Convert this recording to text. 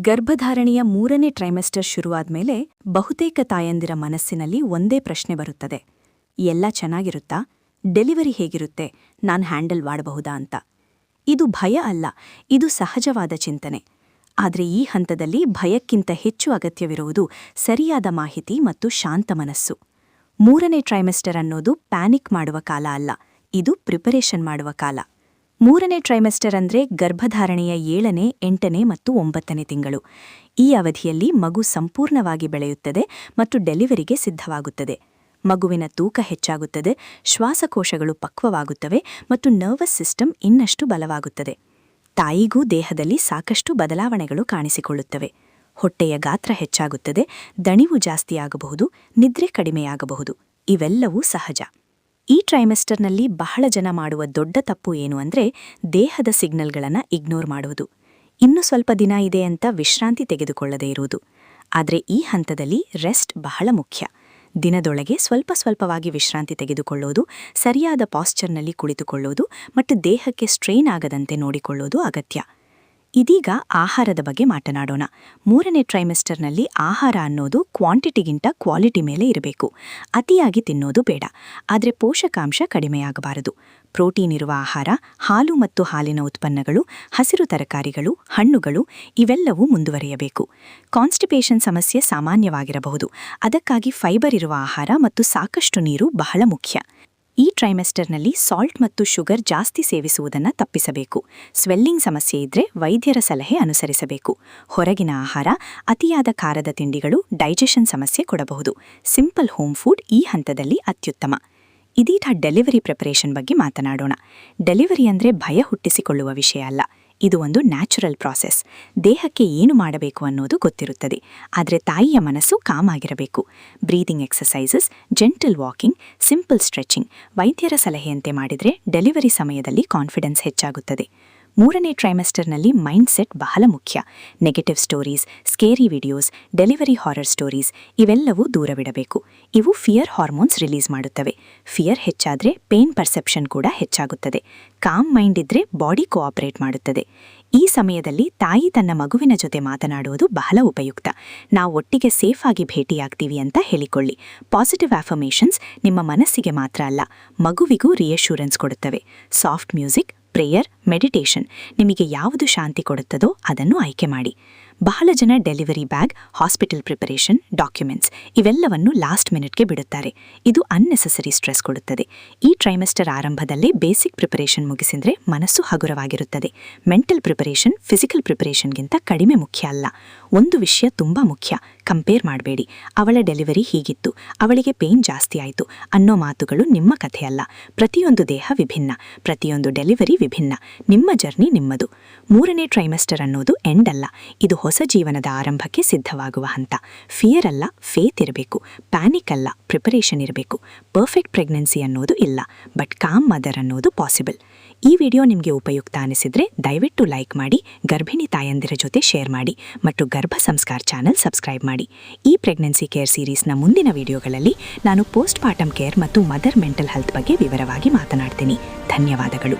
ಗರ್ಭಧಾರಣೆಯ ಮೂರನೇ ಟ್ರೈಮೆಸ್ಟರ್ ಶುರುವಾದ್ಮೇಲೆ ಬಹುತೇಕ ತಾಯಂದಿರ ಮನಸ್ಸಿನಲ್ಲಿ ಒಂದೇ ಪ್ರಶ್ನೆ ಬರುತ್ತದೆ. ಎಲ್ಲ ಚೆನ್ನಾಗಿರುತ್ತಾ? ಡೆಲಿವರಿ ಹೇಗಿರುತ್ತೆ? ನಾನು ಹ್ಯಾಂಡಲ್ ಮಾಡಬಹುದಾ ಅಂತ. ಇದು ಭಯ ಅಲ್ಲ, ಇದು ಸಹಜವಾದ ಚಿಂತನೆ. ಆದರೆ ಈ ಹಂತದಲ್ಲಿ ಭಯಕ್ಕಿಂತ ಹೆಚ್ಚು ಅಗತ್ಯವಿರುವುದು ಸರಿಯಾದ ಮಾಹಿತಿ ಮತ್ತು ಶಾಂತ ಮನಸ್ಸು. ಮೂರನೇ ಟ್ರೈಮೆಸ್ಟರ್ ಅನ್ನೋದು ಪ್ಯಾನಿಕ್ ಮಾಡುವ ಕಾಲ ಅಲ್ಲ, ಇದು ಪ್ರಿಪರೇಷನ್ ಮಾಡುವ ಕಾಲ. ಮೂರನೇ ಟ್ರೈಮೆಸ್ಟರ್ ಅಂದರೆ ಗರ್ಭಧಾರಣೆಯ ಏಳನೇ, ಎಂಟನೇ ಮತ್ತು ಒಂಬತ್ತನೇ ತಿಂಗಳು. ಈ ಅವಧಿಯಲ್ಲಿ ಮಗು ಸಂಪೂರ್ಣವಾಗಿ ಬೆಳೆಯುತ್ತದೆ ಮತ್ತು ಡೆಲಿವರಿಗೆ ಸಿದ್ಧವಾಗುತ್ತದೆ. ಮಗುವಿನ ತೂಕ ಹೆಚ್ಚಾಗುತ್ತದೆ, ಶ್ವಾಸಕೋಶಗಳು ಪಕ್ವವಾಗುತ್ತವೆ ಮತ್ತು ನರ್ವಸ್ ಸಿಸ್ಟಮ್ ಇನ್ನಷ್ಟು ಬಲವಾಗುತ್ತದೆ. ತಾಯಿಗೂ ದೇಹದಲ್ಲಿ ಸಾಕಷ್ಟು ಬದಲಾವಣೆಗಳು ಕಾಣಿಸಿಕೊಳ್ಳುತ್ತವೆ. ಹೊಟ್ಟೆಯ ಗಾತ್ರ ಹೆಚ್ಚಾಗುತ್ತದೆ, ದಣಿವು ಜಾಸ್ತಿಯಾಗಬಹುದು, ನಿದ್ರೆ ಕಡಿಮೆಯಾಗಬಹುದು, ಇವೆಲ್ಲವೂ ಸಹಜ. ಈ ಟ್ರೈಮೆಸ್ಟರ್ನಲ್ಲಿ ಬಹಳ ಜನ ಮಾಡುವ ದೊಡ್ಡ ತಪ್ಪು ಏನು ಅಂದ್ರೆ ದೇಹದ ಸಿಗ್ನಲ್ಗಳನ್ನು ಇಗ್ನೋರ್ ಮಾಡುವುದು. ಇನ್ನು ಸ್ವಲ್ಪ ದಿನ ಇದೆ ಅಂತ ವಿಶ್ರಾಂತಿ ತೆಗೆದುಕೊಳ್ಳದೇ ಇರುವುದು. ಆದರೆ ಈ ಹಂತದಲ್ಲಿ ರೆಸ್ಟ್ ಬಹಳ ಮುಖ್ಯ. ದಿನದೊಳಗೆ ಸ್ವಲ್ಪ ಸ್ವಲ್ಪವಾಗಿ ವಿಶ್ರಾಂತಿ ತೆಗೆದುಕೊಳ್ಳೋದು, ಸರಿಯಾದ ಪಾಶ್ಚರ್ನಲ್ಲಿ ಕುಳಿತುಕೊಳ್ಳೋದು, ಮತ್ತು ದೇಹಕ್ಕೆ ಸ್ಟ್ರೈನ್ ಆಗದಂತೆ ನೋಡಿಕೊಳ್ಳೋದು ಅಗತ್ಯ. ಇದೀಗ ಆಹಾರದ ಬಗ್ಗೆ ಮಾತನಾಡೋಣ. ಮೂರನೇ ಟ್ರೈಮೆಸ್ಟರ್ನಲ್ಲಿ ಆಹಾರ ಅನ್ನೋದು ಕ್ವಾಂಟಿಟಿಗಿಂತ ಕ್ವಾಲಿಟಿ ಮೇಲೆ ಇರಬೇಕು. ಅತಿಯಾಗಿ ತಿನ್ನೋದು ಬೇಡ. ಆದರೆ ಪೋಷಕಾಂಶ ಕಡಿಮೆಯಾಗಬಾರದು. ಪ್ರೋಟೀನ್ ಇರುವ ಆಹಾರ, ಹಾಲು ಮತ್ತು ಹಾಲಿನ ಉತ್ಪನ್ನಗಳು, ಹಸಿರು ತರಕಾರಿಗಳು, ಹಣ್ಣುಗಳು, ಇವೆಲ್ಲವೂ ಮುಂದುವರಿಯಬೇಕು. ಕಾನ್ಸ್ಟಿಪೇಷನ್ ಸಮಸ್ಯೆ ಸಾಮಾನ್ಯವಾಗಿರಬಹುದು. ಅದಕ್ಕಾಗಿ ಫೈಬರ್ ಇರುವ ಆಹಾರ ಮತ್ತು ಸಾಕಷ್ಟು ನೀರು ಬಹಳ ಮುಖ್ಯ. ಈ ಟ್ರೈಮೆಸ್ಟರ್ನಲ್ಲಿ ಸಾಲ್ಟ್ ಮತ್ತು ಶುಗರ್ ಜಾಸ್ತಿ ಸೇವಿಸುವುದನ್ನು ತಪ್ಪಿಸಬೇಕು. ಸ್ವೆಲ್ಲಿಂಗ್ ಸಮಸ್ಯೆ ಇದ್ರೆ ವೈದ್ಯರ ಸಲಹೆ ಅನುಸರಿಸಬೇಕು. ಹೊರಗಿನ ಆಹಾರ, ಅತಿಯಾದ ಖಾರದ ತಿಂಡಿಗಳು ಡೈಜೆಷನ್ ಸಮಸ್ಯೆ ಕೊಡಬಹುದು. ಸಿಂಪಲ್ ಹೋಮ್ ಫುಡ್ ಈ ಹಂತದಲ್ಲಿ ಅತ್ಯುತ್ತಮ. ಇದೀಗ ಡೆಲಿವರಿ ಪ್ರಿಪರೇಷನ್ ಬಗ್ಗೆ ಮಾತನಾಡೋಣ. ಡೆಲಿವರಿ ಅಂದರೆ ಭಯ ಹುಟ್ಟಿಸಿಕೊಳ್ಳುವ ವಿಷಯ ಅಲ್ಲ. ಇದು ಒಂದು ನ್ಯಾಚುರಲ್ ಪ್ರಾಸೆಸ್. ದೇಹಕ್ಕೆ ಏನು ಮಾಡಬೇಕು ಅನ್ನೋದು ಗೊತ್ತಿರುತ್ತದೆ. ಆದರೆ ತಾಯಿಯ ಮನಸ್ಸು ಕಾಮ್ ಆಗಿರಬೇಕು. Breathing exercises gentle walking, simple stretching. ವೈದ್ಯರ ಸಲಹೆಯಂತೆ ಮಾಡಿದರೆ ಡೆಲಿವರಿ ಸಮಯದಲ್ಲಿ ಕಾನ್ಫಿಡೆನ್ಸ್ ಹೆಚ್ಚಾಗುತ್ತದೆ. ಮೂರನೇ ಟ್ರೈಮೆಸ್ಟರ್ನಲ್ಲಿ ಮೈಂಡ್ ಸೆಟ್ ಬಹಳ ಮುಖ್ಯ. Negative stories scary videos delivery horror stories ಇವೆಲ್ಲವೂ ದೂರವಿಡಬೇಕು. ಇವು ಫಿಯರ್ ಹಾರ್ಮೋನ್ಸ್ ರಿಲೀಸ್ ಮಾಡುತ್ತವೆ. ಫಿಯರ್ ಹೆಚ್ಚಾದರೆ ಪೇನ್ ಪರ್ಸೆಪ್ಷನ್ ಕೂಡ ಹೆಚ್ಚಾಗುತ್ತದೆ. ಕಾಮ್ ಮೈಂಡ್ ಇದ್ರೆ ಬಾಡಿ ಕೋಆಪರೇಟ್ ಮಾಡುತ್ತದೆ. ಈ ಸಮಯದಲ್ಲಿ ತಾಯಿ ತನ್ನ ಮಗುವಿನ ಜೊತೆ ಮಾತನಾಡುವುದು ಬಹಳ ಉಪಯುಕ್ತ. ನಾವು ಒಟ್ಟಿಗೆ ಸೇಫ್ ಆಗಿ ಭೇಟಿಯಾಗ್ತೀವಿ ಅಂತ ಹೇಳಿಕೊಳ್ಳಿ. ಪಾಸಿಟಿವ್ ಆಫರ್ಮೇಷನ್ಸ್ ನಿಮ್ಮ ಮನಸ್ಸಿಗೆ ಮಾತ್ರ ಅಲ್ಲ, ಮಗುವಿಗೂ ರಿಯಶೂರೆನ್ಸ್ ಕೊಡುತ್ತವೆ. ಸಾಫ್ಟ್ ಮ್ಯೂಸಿಕ್ ಪ್ರೇಯರ್ ಮೆಡಿಟೇಷನ್ ನಿಮಗೆ ಯಾವುದು ಶಾಂತಿ ಕೊಡುತ್ತದೋ ಅದನ್ನು ಆಯ್ಕೆ ಮಾಡಿ. ಬಹಳ ಜನ delivery bag hospital preparation documents ಇವೆಲ್ಲವನ್ನು ಲಾಸ್ಟ್ ಮಿನಿಟ್ಗೆ ಬಿಡುತ್ತಾರೆ. ಇದು ಅನ್ನೆಸೆಸರಿ ಸ್ಟ್ರೆಸ್ ಕೊಡುತ್ತದೆ. ಈ ಟ್ರೈಮೆಸ್ಟರ್ ಆರಂಭದಲ್ಲೇ ಬೇಸಿಕ್ ಪ್ರಿಪರೇಷನ್ ಮುಗಿಸಿದ್ರೆ ಮನಸ್ಸು ಹಗುರವಾಗಿರುತ್ತದೆ. ಮೆಂಟಲ್ ಪ್ರಿಪರೇಷನ್ ಫಿಸಿಕಲ್ ಪ್ರಿಪರೇಷನ್ಗಿಂತ ಕಡಿಮೆ ಮುಖ್ಯ ಅಲ್ಲ. ಒಂದು ವಿಷಯ ತುಂಬಾ ಮುಖ್ಯ. ಕಂಪೇರ್ ಮಾಡಬೇಡಿ. ಅವಳ ಡೆಲಿವರಿ ಹೀಗಿತ್ತು. ಅವಳಿಗೆ ಪೇನ್ ಜಾಸ್ತಿ ಆಯಿತು. ಅನ್ನೋ ಮಾತುಗಳು ನಿಮ್ಮ ಕಥೆಯಲ್ಲ. ಪ್ರತಿಯೊಂದು ದೇಹ ವಿಭಿನ್ನ. ಪ್ರತಿಯೊಂದು ಡೆಲಿವರಿ ವಿಭಿನ್ನ. ನಿಮ್ಮ ಜರ್ನಿ ನಿಮ್ಮದು. ಮೂರನೇ ಟ್ರೈಮೆಸ್ಟರ್ ಅನ್ನೋದು ಎಂಡ್ ಅಲ್ಲ. ಇದು ಹೊಸ ಜೀವನದ ಆರಂಭಕ್ಕೆ ಸಿದ್ಧವಾಗುವ ಹಂತ. ಫಿಯರ್ ಅಲ್ಲ ಫೇತ್ ಇರಬೇಕು. ಪ್ಯಾನಿಕ್ ಅಲ್ಲ ಪ್ರಿಪರೇಷನ್ ಇರಬೇಕು. ಪರ್ಫೆಕ್ಟ್ ಪ್ರೆಗ್ನೆನ್ಸಿ ಅನ್ನೋದು ಇಲ್ಲ. ಬಟ್ ಕಾಮ್ ಮದರ್ ಅನ್ನೋದು ಪಾಸಿಬಲ್ ಈ ವಿಡಿಯೋ ನಿಮಗೆ ಉಪಯುಕ್ತ ಅನಿಸಿದ್ರೆ ದಯವಿಟ್ಟು ಲೈಕ್ ಮಾಡಿ, ಗರ್ಭಿಣಿ ತಾಯಂದಿರ ಜೊತೆ ಶೇರ್ ಮಾಡಿ ಮತ್ತು ಗರ್ಭ ಸಂಸ್ಕಾರ ಚಾನೆಲ್ ಸಬ್ಸ್ಕ್ರೈಬ್ ಮಾಡಿ. ಈ ಪ್ರೆಗ್ನೆನ್ಸಿ ಕೇರ್ ಸೀರೀಸ್ನ ಮುಂದಿನ ವಿಡಿಯೋಗಳಲ್ಲಿ ನಾನು ಪೋಸ್ಟ್ ಪಾರ್ಟಮ್ ಕೇರ್ ಮತ್ತು ಮದರ್ ಮೆಂಟಲ್ ಹೆಲ್ತ್ ಬಗ್ಗೆ ವಿವರವಾಗಿ ಮಾತನಾಡ್ತೀನಿ. ಧನ್ಯವಾದಗಳು.